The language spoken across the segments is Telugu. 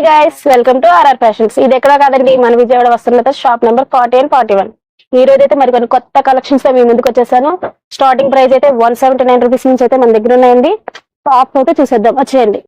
Hi guys welcome to RR fashions ఇది ఎక్కడ కాదండి మన విజయవాడ వస్తున్న shop number forty and forty one ఈ రోజు అయితే మరి కొన్ని కొత్త కలెక్షన్స్తో మీ ముందుకు వచ్చేసాను. స్టార్టింగ్ ప్రైస్ అయితే వన్ సెవెంటీ నైన్ రూపీస్ నుంచి అయితే మన దగ్గర ఉన్నాయండి. టాప్ అయితే చూసేద్దాం. వచ్చేయండి.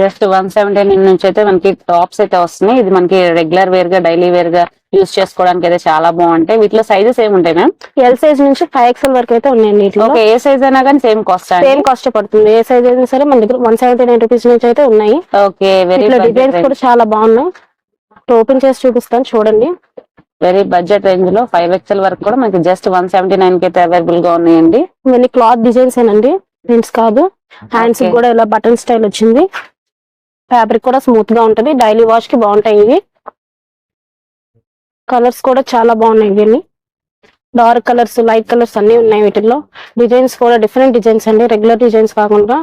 జస్ట్ వన్ సెవెంటీ నైన్ నుంచి అయితే మనకి టాప్స్ అయితే వస్తున్నాయి. ఇది మనకి రెగ్యులర్ వేర్గా డైలీ వేర్గా యూస్ చేసుకోవడానికి అయితే చాలా బాగుంటాయి. వీటిలో సైజెస్ ఏమి ఉంటాయి మ్యామ్? ఎల్ సైజ్ నుంచి ఫైవ్ ఎక్స్ఎల్ వరకు అయితే ఉన్నాయండి వీటిలో. ఓకే ఏ సైజ్ అయినా కానీ సేమ్ కాస్ట్ సేమ్ కాస్ట్ పడుతుంది. ఏ సైజ్ అయినా సరే మన దగ్గర వన్ సెవెంటీ నైన్ రూపీస్ నుంచి అయితే ఉన్నాయి. ఓకే వెరీ డిజైన్స్ కూడా చాలా బాగున్నాయి. ఓపెన్ చేసి చూపిస్తాను చూడండి. వెరీ బడ్జెట్ రేంజ్లో ఫైవ్ ఎక్స్ఎల్ వరకు కూడా మనకి జస్ట్ వన్ సెవెంటీ నైన్కి అయితే అవైలబుల్గా ఉన్నాయండి. ఇవన్నీ క్లాత్ డిజైన్స్ ఏనండి. ప్రింట్స్ కాదు. హ్యాండ్స్. కూడా ఇలా బటన్ స్టైల్ వచ్చింది. ఫ్యాబ్రిక్ కూడా స్మూత్గా ఉంటది. డైలీ వాష్కి బాగుంటాయి ఇవి. కలర్స్ కూడా చాలా బాగున్నాయి ఇవన్నీ. డార్క్ కలర్స్ లైట్ కలర్స్ అన్ని ఉన్నాయి వీటిల్లో. డిజైన్స్ కూడా డిఫరెంట్ డిజైన్స్ అండి. రెగ్యులర్ డిజైన్స్ కాకుండా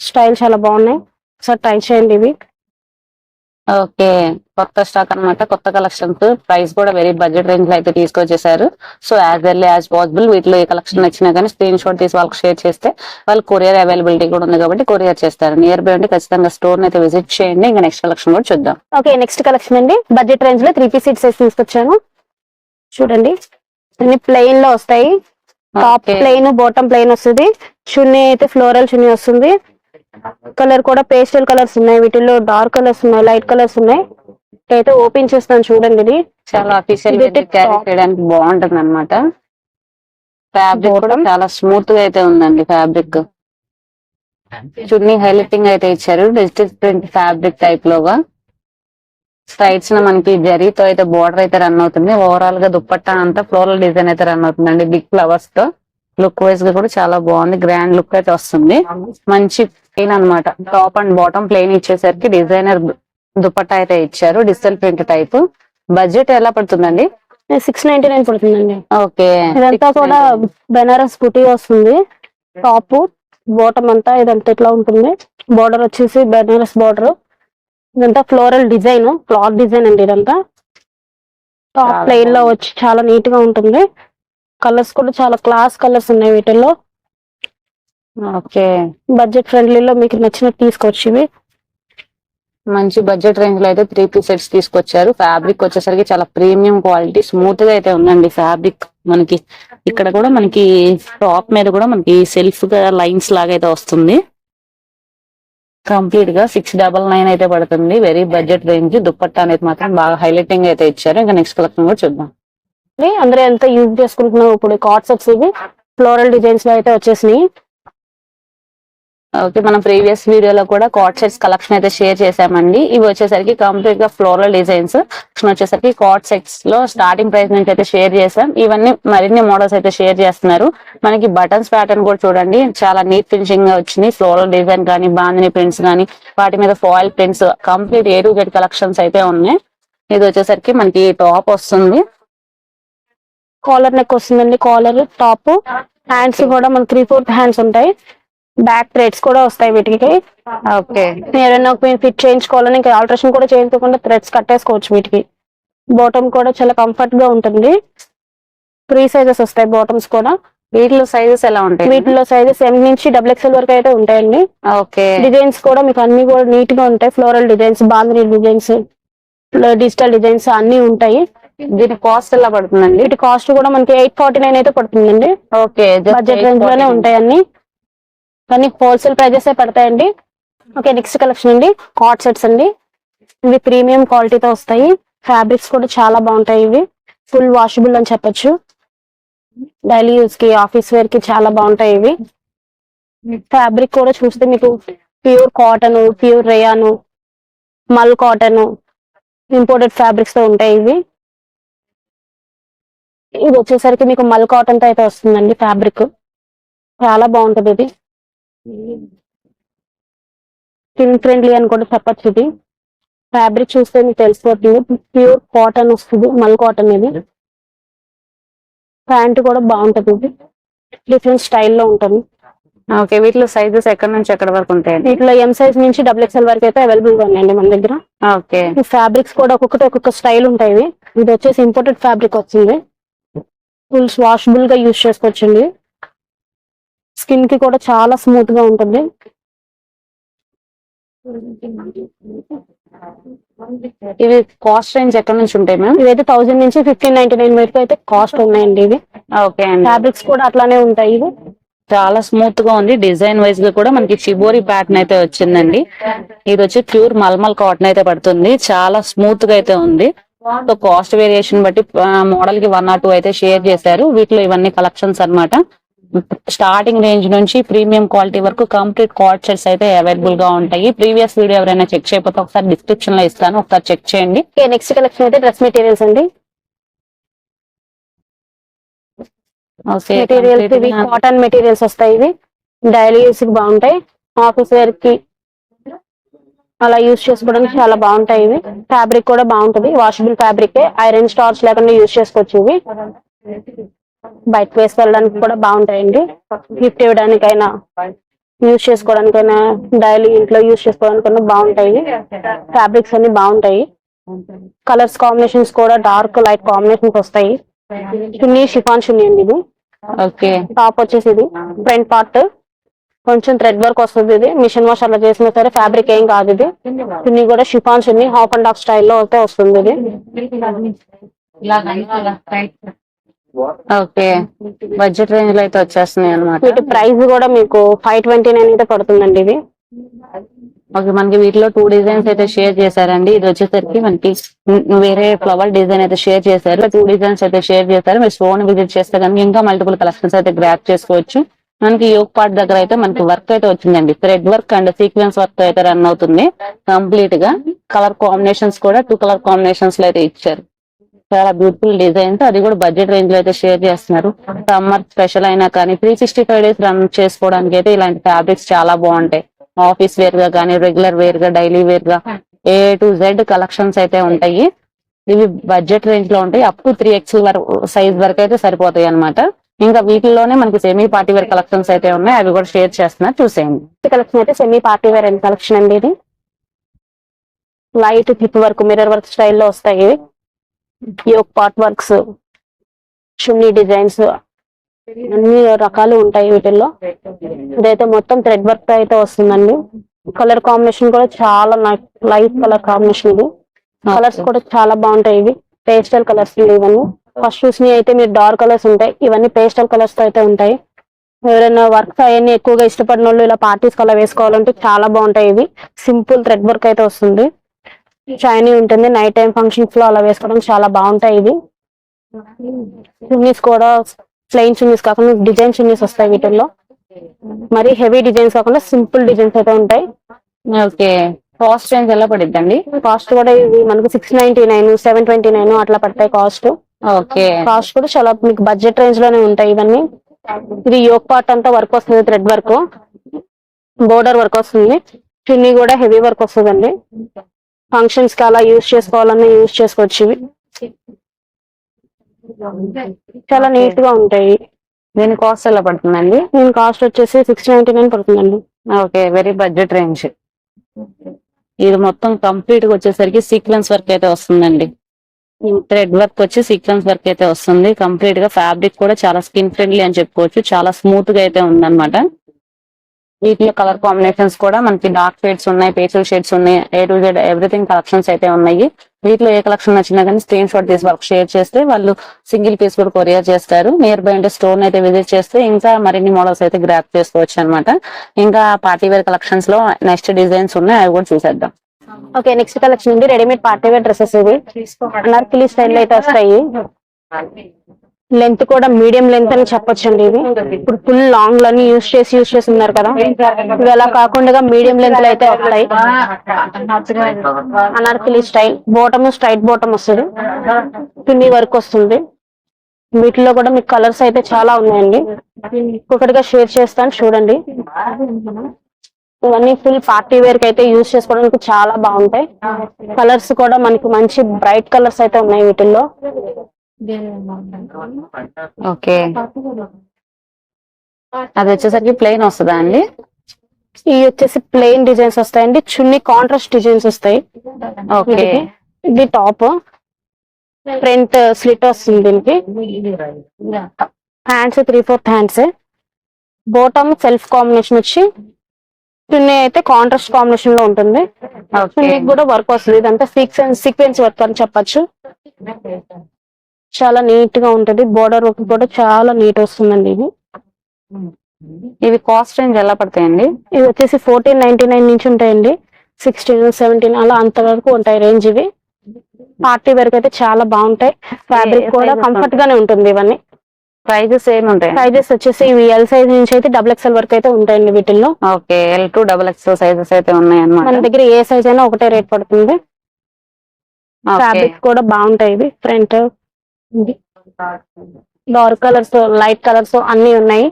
స్టైల్ చాలా బాగున్నాయి. ఒకసారి ట్రై చేయండి ఇవి. ఓకే. కొత్త స్టాక్ అన్నమాట. కొత్త కలెక్షన్స్. ప్రైస్ కూడా వెరీ బడ్జెట్ రేంజ్లో అయితే తీసుకొచ్చేసారు. So as early as possible వీటిలో ఏ కలెక్షన్ నచ్చినా కానీ స్క్రీన్ షాట్ తీసి వాళ్ళకి షేర్ చేస్తే వాళ్ళు కొరియర్ అవైలబిలిటీ కూడా ఉంది కాబట్టి కొరియర్ చేస్తారు. నియర్ బై ఉంటే ఖచ్చితంగా స్టోర్ అయితే విజిట్ చేయండి. ఇంకా నెక్స్ట్ కలెక్షన్ కూడా చూద్దాం. ఓకే నెక్స్ట్ కలెక్షన్ అండి. బడ్జెట్ రేంజ్లో త్రీ పీస్ సెట్స్ తీసుకొచ్చాను. చూడండి. అన్ని ప్లెయిన్లో వస్తాయి. టాప్. ప్లెయిన్ బాటమ్ ప్లెయిన్ వస్తుంది. చున్నీ అయితే ఫ్లోరల్ చున్నీ వస్తుంది. కలర్ కూడా పేస్టల్ కలర్స్ ఉన్నాయి. వీటిల్లో డార్క్ కలర్స్ ఉన్నాయి లైట్ కలర్స్ ఉన్నాయి. అయితే ఓపెన్ చేస్తాను చూడండి ఇది. చాలా అఫీషియల్ క్యారీ. చేయడానికి బాగుంటుంది అనమాట ఫ్యాబ్రిక్ కూడా. చాలా స్మూత్గా అయితే ఉందండి ఫ్యాబ్రిక్ చున్నీ హైలైటింగ్ అయితే ఇచ్చారు. డిజిటల్ ప్రింట్ ఫ్యాబ్రిక్ టైప్ లోగా. స్ట్రైట్స్ మనకి జరీతో అయితే బోర్డర్ అయితే రన్ అవుతుంది. ఓవరాల్గా దుప్పట్టా అంతా ఫ్లోరల్ డిజైన్ అయితే రన్ అవుతుందండి. బిగ్ ఫ్లవర్స్తో. లుక్ వైజ్గా కూడా చాలా బాగుంది. గ్రాండ్ లుక్ అయితే వస్తుంది. మంచి ప్లెయిన్ అన్నమాట. టాప్ అండ్ బాటమ్ ప్లెయిన్ ఇచ్చేసరికి డిజైనర్ దుపట్టా అయితే ఇచ్చారు. డిజిటల్ ప్రింట్ టైప్ బడ్జెట్ ఎలా పడుతుందండి? సిక్స్ నైన్టీ నైన్ పడుతుందండి. ఓకే. ఇదంతా కూడా బెనారస్ బుటీ వస్తుంది. టాప్ బాటమ్ అంతా ఇదంతా ఇట్లా ఉంటుంది? బార్డర్ వచ్చేసి బెనారస్ బార్డర్ ఇదంతా ఫ్లోరల్ డిజైన్ క్లాత్ డిజైన్ అండి ఇదంతా. టాప్ ప్లెయిన్లో. వచ్చి చాలా నీట్గా ఉంటుంది. కలర్స్ కూడా చాలా క్లాస్ కలర్స్ ఉన్నాయి వీటిల్లో. ఓకే. బడ్జెట్ ఫ్రెండ్లీలో మీకు నచ్చినట్టు తీసుకోవచ్చు ఇవి మంచి బడ్జెట్ రేంజ్లో అయితే త్రీ పీస్ సెట్స్ తీసుకొచ్చారు. ఫ్యాబ్రిక్ వచ్చేసరికి చాలా ప్రీమియం క్వాలిటీ స్మూత్గా అయితే ఉందండి ఫ్యాబ్రిక్ మనకి. ఇక్కడ కూడా మనకి టాప్ మీద కూడా మనకి సెల్ఫ్గా లైన్స్ లాగా అయితే వస్తుంది. కంప్లీట్గా సిక్స్ డబల్ నైన్ అయితే పడుతుంది. వెరీ బడ్జెట్ రేంజ్ దుప్పట్టా అనేది మాత్రం బాగా హైలైటింగ్ అయితే ఇచ్చారు. ఇంకా నెక్స్ట్ కలెక్షన్ కూడా చూద్దాం. అందరూ ఎంత యూజ్ చేసుకుంటున్నాం ఇప్పుడు కార్డ్ సెట్స్ ఇవి. ఫ్లోరల్ డిజైన్స్లో అయితే వచ్చేసినాయి. ఓకే మనం ప్రీవియస్ వీడియోలో కూడా కాట్ సెట్స్ కలెక్షన్ అయితే షేర్ చేసామండి ఇవి వచ్చేసరికి కంప్లీట్గా ఫ్లోరల్ డిజైన్స్ వచ్చేసరికి కాట్ సెట్స్లో స్టార్టింగ్ ప్రైస్ నుంచి అయితే షేర్ చేసాం ఇవన్నీ మరిన్ని మోడల్స్ అయితే షేర్ చేస్తున్నారు. మనకి బటన్స్ ప్యాటర్న్ కూడా చూడండి. చాలా నీట్ ఫినిషింగ్గా వచ్చింది ఫ్లోరల్ డిజైన్ కానీ బాందిని ప్రింట్స్ కానీ వాటి మీద foil prints complete A to get collections అయితే ఉన్నాయి. ఇది వచ్చేసరికి మనకి టాప్ వస్తుంది. కాలర్ నెక్ వస్తుందండి కాలర్ టాప్ హ్యాండ్స్ కూడా మనకి త్రీ ఫోర్త్ హ్యాండ్స్ ఉంటాయి. బ్యాక్ థ్రెడ్స్ కూడా వస్తాయి వీటికి. ఓకే. ఏదైనా ఫిట్ చేయించుకోవాలని ఇంకా ఆల్ట్రేషన్ కూడా చేయించుకోకుండా థ్రెడ్స్ కట్టేసుకోవచ్చు వీటికి. బాటమ్ కూడా చాలా కంఫర్ట్గా ఉంటుంది. త్రీ సైజెస్ వస్తాయి బాటమ్స్ కూడా. వీటిలో సైజెస్ ఎలా ఉంటాయి వీటిలో సైజెస్ ఎం నుంచి డబుల్ ఎక్స్ఎల్ వరకు అయితే ఉంటాయండి. ఓకే. డిజైన్స్ కూడా మీకు అన్ని కూడా నీట్గా ఉంటాయి floral designs bandhani designs digital designs అన్ని ఉంటాయి. దీని కాస్ట్ ఎలా పడుతుందండి? వీటి కాస్ట్ కూడా మనకి ఎయిట్ ఫార్టీ నైన్ అయితే పడుతుందండి. ఓకే బడ్జెట్ రేంజ్లోనే ఉంటాయి అన్ని. కానీ హోల్సేల్ ప్రైజెస్ పడతాయండి. ఓకే నెక్స్ట్ కలెక్షన్ అండి. కాట్ సెట్స్ అండి. ఇవి ప్రీమియం క్వాలిటీతో వస్తాయి. ఫ్యాబ్రిక్స్ కూడా చాలా బాగుంటాయి ఇవి. ఫుల్ వాషబుల్ అని చెప్పొచ్చు. డైలీ యూస్కి ఆఫీస్ వేర్కి చాలా బాగుంటాయి ఇవి. ఫ్యాబ్రిక్ కూడా చూస్తే మీకు ప్యూర్ కాటన్ ప్యూర్ రేయాను మల్ కాటన్ ఇంపోర్టెడ్ ఫ్యాబ్రిక్స్తో ఉంటాయి ఇవి. ఇది వచ్చేసరికి మీకు మల్ కాటన్తో అయితే వస్తుందండి ఫ్యాబ్రిక్ చాలా బాగుంటుంది ఇది. స్కిన్ ఫ్రెండ్లీ అని కూడా చెప్పచ్చు ఇది ఫ్యాబ్రిక్ చూస్తే మీకు తెలిసిపోతుంది ప్యూర్ కాటన్ వస్తుంది మల్ కాటన్ ఇది. ప్యాంట్ కూడా బాగుంటది. ఇది డిఫరెంట్ స్టైల్లో ఉంటుంది. ఓకే వీటిలో సైజెస్ ఎక్కడ నుంచి ఎక్కడ వరకు ఉంటాయండి? వీటిలో ఎం సైజ్ నుంచి డబుల్ ఎక్స్ఎల్ వరకు అయితే అవైలబుల్గా ఉన్నాయండి మన దగ్గర. ఓకే. ఈ ఫ్యాబ్రిక్స్ కూడా ఒక్కొక్కటి ఒక్కొక్క స్టైల్ ఉంటాయి. ఇది వచ్చేసి ఇంపోర్టెడ్ ఫ్యాబ్రిక్ వచ్చింది. ఫుల్ వాషబుల్గా యూజ్ చేసుకోవచ్చండి. స్కిన్కి కూడా చాలా స్మూత్గా ఉంటుంది. ఇవి కాస్ట్ రేంజ్ ఎక్కడ నుంచి ఉంటాయి మ్యామ్? ఇవైతే థౌసండ్ నుంచి ఫిఫ్టీన్ నైన్టీ నైన్ వరకు అయితే కాస్ట్ ఉన్నాయండి ఇవి. ఓకే అండి. ఫ్యాబ్రిక్స్ కూడా అట్లానే ఉంటాయి ఇవి. చాలా స్మూత్గా ఉంది. డిజైన్ వైజ్గా కూడా మనకి చిబోరి ప్యాటర్న్ అయితే వచ్చిందండి. ఇది వచ్చి ప్యూర్ మల్మల్ కాటన్ అయితే పడుతుంది. చాలా స్మూత్గా అయితే ఉంది. సో కాస్ట్ వేరియేషన్ బట్టి మోడల్కి వన్ ఆర్ టూ అయితే షేర్ చేశారు. వీటిలో ఇవన్నీ కలెక్షన్స్ అన్నమాట. స్టార్టింగ్ రేంజ్ నుంచి ప్రీమియం క్వాలిటీ వరకు కంప్లీట్ కార్డ్ సెట్స్ అయితే అవైలబుల్గా ఉంటాయి. ప్రీవియస్ వీడియో ఎవరైనా చెక్ చేయకపోతే ఒకసారి డిస్క్రిప్షన్లో ఇస్తాను. ఒకసారి చెక్ చేయండి. నెక్స్ట్ కలెక్షన్ అయితే డ్రెస్ మెటీరియల్స్ అండి. మెటీరియల్స్ ఇవి కాటన్ మెటీరియల్స్ వస్తాయి ఇవి. డైలీ యూస్కి బాగుంటాయి. ఆఫీస్ వేర్కి అలా యూస్ చేసుకోవడానికి చాలా బాగుంటాయి ఇవి. ఫ్యాబ్రిక్ కూడా బాగుంటది. వాషబుల్ ఫ్యాబ్రిక్ ఐరన్ స్టార్స్ లేకుండా యూస్ చేసుకోవచ్చు ఇవి. బయట వేసుకెళ్ళడానికి కూడా బాగుంటాయండి. గిఫ్ట్ ఇవ్వడానికైనా యూస్ చేసుకోవడానికైనా డైలీ ఇంట్లో యూస్ చేసుకోవడానికైనా బాగుంటాయి. ఫ్యాబ్రిక్స్ అన్ని బాగుంటాయి. కలర్స్ కాంబినేషన్స్ కూడా డార్క్ లైట్ కాంబినేషన్స్ వస్తాయి. చున్నీ షిఫాన్ చున్నీ అండి ఇది. ఓకే. టాప్ వచ్చేసి ఇది. ఫ్రంట్ పార్ట్ కొంచెం థ్రెడ్ వర్క్ వస్తుంది ఇది. మిషన్ వాష్ అలా చేసినా సరే ఫ్యాబ్రిక్ ఏం కాదు ఇది. చున్నీ కూడా chiffon chunni half and half స్టైల్లో అయితే వస్తుంది ఇది. ఓకే. బడ్జెట్ రేంజ్లో అయితే వచ్చేస్తున్నాయి అనమాట వీటి ప్రైస్ కూడా మీకు ఫైవ్ ట్వంటీ నైన్ అయితే పడుతుందండి ఇది ఓకే మనకి వీటిలో టూ డిజైన్స్ అయితే షేర్ చేశారండి. ఇది వచ్చేసరికి మనకి వేరే ఫ్లవర్ డిజైన్ అయితే షేర్ చేశారు. టూ డిజైన్స్ అయితే షేర్ చేశారు. మీరు స్టోన్ విజిట్ చేస్తే కనుక ఇంకా మల్టిపుల్ కలెక్షన్స్ అయితే గ్రాప్ చేసుకోవచ్చు. మనకి యోగ్ పార్ట్ దగ్గర అయితే మనకి వర్క్ అయితే వచ్చిందండి. Thread work and sequence work అయితే రన్ అవుతుంది. కంప్లీట్గా. కలర్ కాంబినేషన్స్ కూడా టూ కలర్ కాంబినేషన్స్లో అయితే ఇచ్చారు. చాలా బ్యూటిఫుల్ డిజైన్స్ అది కూడా బడ్జెట్ రేంజ్లో అయితే షేర్ చేస్తున్నారు. సమ్మర్ స్పెషల్ అయినా కానీ three sixty five days run చేసుకోవడానికి అయితే ఇలాంటి ఫ్యాబ్రిక్స్ చాలా బాగుంటాయి. ఆఫీస్ వేర్గా కానీ రెగ్యులర్ వేర్గా డైలీ వేర్గా ఏ టు జెడ్ కలెక్షన్స్ అయితే ఉంటాయి. ఇవి బడ్జెట్ రేంజ్లో ఉంటాయి. అప్ టు త్రీ ఎక్స్ వరకు సైజ్ వరకు అయితే సరిపోతాయి అన్నమాట. ఇంకా వీటిల్లోనే మనకి సెమీ పార్టీ వేర్ కలెక్షన్స్ అయితే ఉన్నాయి. అవి కూడా షేర్ చేస్తున్నారు. చూసేయండి. కలెక్షన్ అయితే semi party wear and collection అండి ఇది. Light hip work mirror work స్టైల్లో వస్తాయి. ఇవి yoke part works chunni designs అన్ని రకాలు ఉంటాయి వీటిల్లో. ఇదైతే మొత్తం థ్రెడ్ వర్క్ అయితే వస్తుందండి. కలర్ కాంబినేషన్ కూడా చాలా లైట్ కలర్ కాంబినేషన్ ఇది. కలర్స్ కూడా చాలా బాగుంటాయి ఇవి. పేస్టల్ కలర్స్ ఇవన్నీ ఫస్ట్ చూసినవి అయితే మీరు డార్క్ కలర్స్ ఉంటాయి. ఇవన్నీ పేస్టల్ కలర్స్తో అయితే ఉంటాయి. ఎవరైనా వర్క్స్ అవన్నీ ఎక్కువగా ఇష్టపడిన వాళ్ళు ఇలా పార్టీస్ అలా వేసుకోవాలంటే చాలా బాగుంటాయి ఇవి. సింపుల్ థ్రెడ్ వర్క్ అయితే వస్తుంది. షైనీ ఉంటుంది. నైట్ టైం ఫంక్షన్స్లో అలా వేసుకోవడం చాలా బాగుంటాయి ఇవి. చున్నీస్ కూడా ప్లెయిన్ చున్నీస్ కాకుండా డిజైన్ చున్నీస్ వస్తాయి వీటిల్లో. మరి హెవీ డిజైన్స్ కాకుండా సింపుల్ డిజైన్స్ అయితే ఉంటాయి. ఓకే. కాస్ట్ రేంజ్ ఎలా పడిద్దండి? కాస్ట్ కూడా ఇది మనకు six ninety nine seven twenty nine అట్లా పడతాయి కాస్ట్. ఓకే. కాస్ట్ కూడా చాలా మీకు బడ్జెట్ రేంజ్లోనే ఉంటాయి ఇవన్నీ. ఇది యోక్ పార్ట్ అంతా వర్క్ వస్తుంది థ్రెడ్ వర్క్. బోర్డర్ వర్క్ వస్తుంది. చున్నీ కూడా హెవీ వర్క్ వస్తుందండి. ఫంక్షన్స్కి అలా యూజ్ చేసుకోవాలన్నా యూజ్ చేసుకోవచ్చు ఇవి చాలా నీట్గా ఉంటాయి. దీని కాస్ట్ ఎలా పడుతుందండి? దీని కాస్ట్ వచ్చేసి సిక్స్ నైన్టీ నైన్ పడుతుందండి. ఓకే వెరీ బడ్జెట్ రేంజ్ ఇది మొత్తం కంప్లీట్గా వచ్చేసరికి సీక్వెన్స్ వర్క్ అయితే వస్తుందండి. థ్రెడ్ వర్క్ వచ్చి సీక్వెన్స్ వర్క్ అయితే వస్తుంది. కంప్లీట్గా ఫ్యాబ్రిక్ కూడా చాలా స్కిన్ ఫ్రెండ్లీ అని చెప్పుకోవచ్చు. చాలా స్మూత్గా అయితే ఉందన్నమాట. వీటిలో కలర్ కాంబినేషన్స్ కూడా మనకి డార్క్ షేడ్స్ ఉన్నాయి పేస్టల్ షేడ్స్ ఉన్నాయి A to Z everything collections అయితే ఉన్నాయి. వీటిలో ఏ కలెక్షన్ నచ్చినా కానీ స్క్రీన్ షాట్ తీసి వర్క్ షేర్ చేస్తే వాళ్ళు సింగిల్ పీస్ కూడా కొరియర్ చేస్తారు. నియర్ బై అంటే స్టోర్ అయితే విజిట్ చేస్తే ఇంకా మరిన్ని మోడల్స్ అయితే గ్రాప్ చేసుకోవచ్చు అన్నమాట. ఇంకా పార్టీ వేర్ కలెక్షన్స్లో నెక్స్ట్ డిజైన్స్ ఉన్నాయి అవి కూడా చూసేద్దాం. ఓకే నెక్స్ట్ కలెక్షన్ ఉంది. రెడీమేడ్ పార్టీ వేర్ డ్రెస్సెస్ ఇవి. అనార్కిలీ స్టైల్ అయితే వస్తాయి. లెంత్ కూడా మీడియం లెంత్ అని చెప్పొచ్చండి ఇవి ఇప్పుడు ఫుల్ లాంగ్ లని యూస్ చేసి యూస్ చేసి ఉన్నారు కదా. ఇవి అలా కాకుండా మీడియం లెంత్లో అయితే వస్తాయి. Anarkali style bottom straight bottom వస్తుంది. చున్నీ వర్క్ వస్తుంది. వీటిలో కూడా మీకు కలర్స్ అయితే చాలా ఉన్నాయండి. ఒక్కొక్కటిగా షేర్ చేస్తాను చూడండి. ఇవన్నీ ఫుల్ పార్టీ వేర్కి అయితే యూజ్ చేసుకోవడానికి చాలా బాగుంటాయి. కలర్స్ కూడా మనకి మంచి బ్రైట్ కలర్స్ అయితే ఉన్నాయి వీటిల్లో. ఓకే. అది వచ్చేసరికి ప్లెయిన్ వస్తుందా అండి? ఇవి వచ్చేసి ప్లెయిన్ డిజైన్స్ వస్తాయండి. చున్నీ కాంట్రాస్ట్ డిజైన్స్ వస్తాయి. ఓకే. ఇది టాప్ ఫ్రంట్ స్లిట్ వస్తుంది దీనికి. Hands three fourth hands bottom self combination వచ్చి చున్నీ అయితే కాంట్రాస్ట్ కాంబినేషన్లో ఉంటుంది. ఓకే. చున్నీకి కూడా వర్క్ వస్తుంది. ఇదంతా సీక్వెన్స్ సీక్వెన్స్ వర్క్ అని చెప్పొచ్చు. చాలా నీట్గా ఉంటది. బోర్డర్ వర్క్ కూడా చాలా నీట్ వస్తుందండి ఇది. ఇవి కాస్ట్ రేంజ్ ఎలా పడతాయండి? ఇవి వచ్చేసి ఫోర్టీన్ నైన్టీ నైన్ నుంచి ఉంటాయండి. సిక్స్టీన్ సెవెంటీన్ అలా అంత వరకు ఉంటాయి రేంజ్ ఇవి. పార్టీ వరకు అయితే చాలా బాగుంటాయి. ఫ్యాబ్రిక్ కూడా కంఫర్ట్ గానే ఉంటుంది ఇవన్నీ. ప్రైజెస్ ఏమి ఉంటాయి? సైజెస్ వచ్చేసి ఇవి ఎల్ సైజ్ నుంచి అయితే డబుల్ ఎక్స్ఎల్ వరకు అయితే ఉంటాయండి వీటిల్లో. Okay L to double X sizes అయితే ఉన్నాయి మన అనమాట దగ్గర ఏ సైజ్ అయినా ఒకటే రేట్ పడుతుంది. ఫ్యాబ్రిక్ కూడా బాగుంటాయి ఇవి. Front dark colours light colours అన్ని ఉన్నాయి.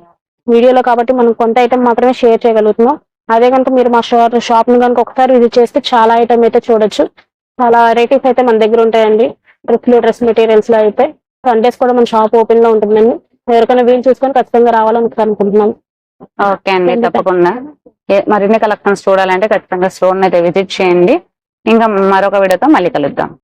వీడియోలో కాబట్టి మనం కొంత ఐటమ్ మాత్రమే షేర్ చేయగలుగుతున్నాం. అదే కనుక మీరు మా షాప్ షాప్ని కనుక ఒకసారి విజిట్ చేస్తే చాలా ఐటమ్ అయితే చూడొచ్చు. చాలా వెరైటీస్ అయితే మన దగ్గర ఉంటాయండి. డ్రెస్లు డ్రెస్ మెటీరియల్స్లో అయితే. సండేస్ కూడా మన షాప్ ఓపెన్లో ఉంటుందండి. ఎవరికైనా వీలు చూసుకొని ఖచ్చితంగా రావాలని అనుకుంటున్నాం. ఓకే అండి తప్పకుండా. మరిన్ని కలెక్షన్స్ చూడాలంటే ఖచ్చితంగా స్టోర్ అయితే విజిట్ చేయండి. ఇంకా మరొక వీడియోతో మళ్ళీ కలుద్దాం.